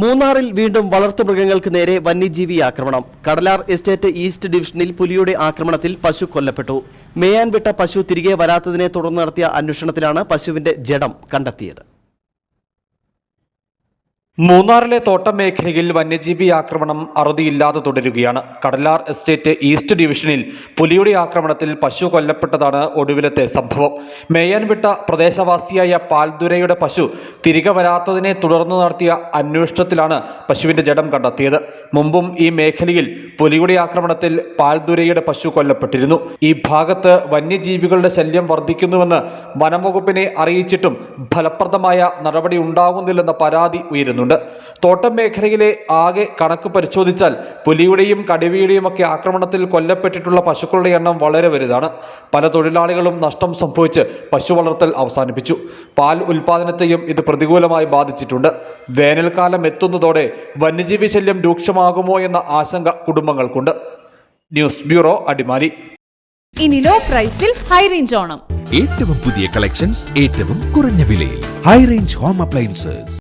മൂന്നാറിൽ വീണ്ടും വളർത്തുമൃഗങ്ങൾക്ക് നേരെ വന്യജീവി ആക്രമണം. കടലാർ എസ്റ്റേറ്റ് ഈസ്റ്റ് ഡിവിഷനിൽ പുലിയുടെ ആക്രമണത്തിൽ പശു കൊല്ലപ്പെട്ടു. മേയാൻ വിട്ട പശു തിരികെ വരാത്തതിനെ തുടർന്ന് നടത്തിയ അന്വേഷണത്തിലാണ് പശുവിന്റെ ജഡം കണ്ടെത്തിയത്. മൂന്നാറിലെ തോട്ടം മേഖലയിൽ വന്യജീവി ആക്രമണം അറുതിയില്ലാതെ തുടരുകയാണ്. കടലാർ എസ്റ്റേറ്റ് ഈസ്റ്റ് ഡിവിഷനിൽ പുലിയുടെ ആക്രമണത്തിൽ പശു കൊല്ലപ്പെട്ടതാണ് ഒടുവിലത്തെ സംഭവം. മേയാൻ വിട്ട പ്രദേശവാസിയായ പാൽദുരയുടെ പശു തിരികെ വരാത്തതിനെ തുടർന്ന് നടത്തിയ അന്വേഷണത്തിലാണ് പശുവിന്റെ ജഡം കണ്ടെത്തിയത്. മുമ്പും ഈ മേഖലയിൽ പുലിയുടെ ആക്രമണത്തിൽ പാൽദുരയുടെ പശു കൊല്ലപ്പെട്ടിരുന്നു. ഈ ഭാഗത്ത് വന്യജീവികളുടെ ശല്യം വർദ്ധിക്കുന്നുവെന്ന് വനംവകുപ്പിനെ അറിയിച്ചിട്ടും ഫലപ്രദമായ നടപടി ഉണ്ടാകുന്നില്ലെന്ന പരാതി ഉയരുന്നുണ്ട്. തോട്ടം മേഖലയിലെ ആകെ കണക്ക് പരിശോധിച്ചാൽ പുലിയുടെയും കടുവയുടെയും ഒക്കെ ആക്രമണത്തിൽ കൊല്ലപ്പെട്ടിട്ടുള്ള പശുക്കളുടെ എണ്ണം വളരെ വലുതാണ്. പല തൊഴിലാളികളും നഷ്ടം സംഭവിച്ച് പശു വളർത്തൽ അവസാനിപ്പിച്ചു. പാൽ ഉൽപാദനത്തെയും ഇത് പ്രതികൂലമായി ബാധിച്ചിട്ടുണ്ട്. വേനൽക്കാലം എത്തുന്നതോടെ വന്യജീവി ശല്യം രൂക്ഷമാകുമോ എന്ന ആശങ്ക കുടുംബങ്ങൾക്കുണ്ട്. News bureau Adimali. ഇനി ലോ പ്രൈസിൽ ഹൈ റേഞ്ച് ഓണം. ഏറ്റവും പുതിയ കളക്ഷൻസ് ഏറ്റവും കുറഞ്ഞ വിലയിൽ. High range home appliances